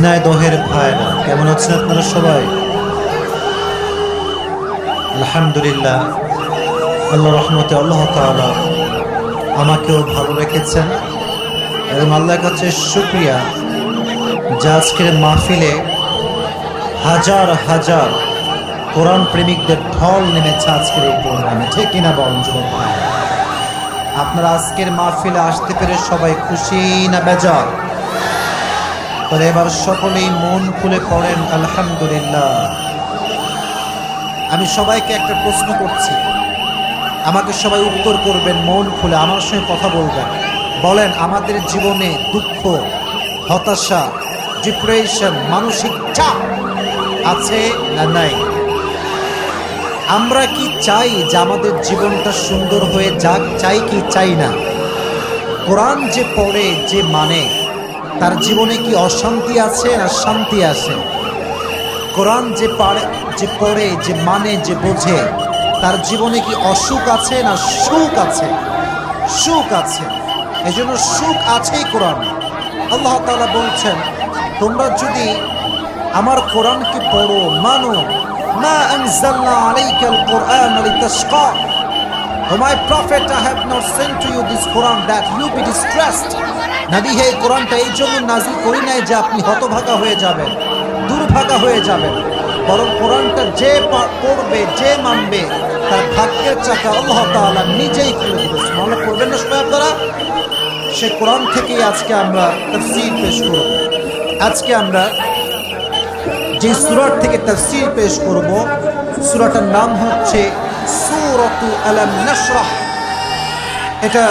ঝিনাইদহের ভাইরা কেমন আছেন আপনারা সবাই? আলহামদুলিল্লাহ। আল্লাহ রহমতে আল্লাহ তালা আমাকেও ভালো রেখেছেন এবং আল্লাহর কাছে শুক্রিয়া। যা আজকের মাহফিলে হাজার হাজার কোরআন প্রেমিকদের ঢল নেমেছে আজকের এই প্রোগ্রামে, ঠিক কিনা বলেন ভাই? আপনারা আজকের মাহফিলে আসতে পেরে সবাই খুশি না বেজার? তাহলে এবার সকলেই মন খুলে পড়েন, আলহামদুলিল্লাহ। আমি সবাইকে একটা প্রশ্ন করছি। আমাকে সবাই উত্তর করবেন, মন খুলে আমার সঙ্গে কথা বলবেন। বলেন, আমাদের জীবনে দুঃখ, হতাশা, ডিপ্রেশন, মানসিক চাপ আছে না নাই? আমরা কি চাই যে আমাদের জীবনটা সুন্দর হয়ে যাক? চাই কি, চাই না? কোরআন যে পড়ে, যে মানে তার জীবনে কি অশান্তি আছে না শান্তি আছে? কোরআন যে পারে, যে পড়ে, যে মানে যে বোঝে, তার জীবনে কি অসুখ আছে না সুখ আছে? সুখ আছে। এই জন্য সুখ আছেই কোরআন। আল্লাহ তালা বলছেন, তোমরা যদি আমার কোরআনকে পড়ো, মানো, মা আনজালনা আলাইকাল কোরআন লিতাশকা O my prophet, I have not sent to you this Quran that you be distressed. নাবি হে কোরআনটা এই জন্য নাজিল করি নাই যে আপনি হতভাগা হয়ে যাবেন দুর্ভাগা হয়ে যাবেন। বরং কোরআনটা যে পড়বে যে মানবে তার ভাগ্যের চাকা আল্লাহ তাআলা নিজেই খুলে দিবে। মনে করবেন না সবাই আপনারা? সে কোরআন থেকেই আজকে আমরা তাফসীর পেশ করব। আজকে আমরা যে সুরার থেকে তাফসীর পেশ করব সুরাটার নাম হচ্ছে সূরাতু আলাম নাশরাহ এটা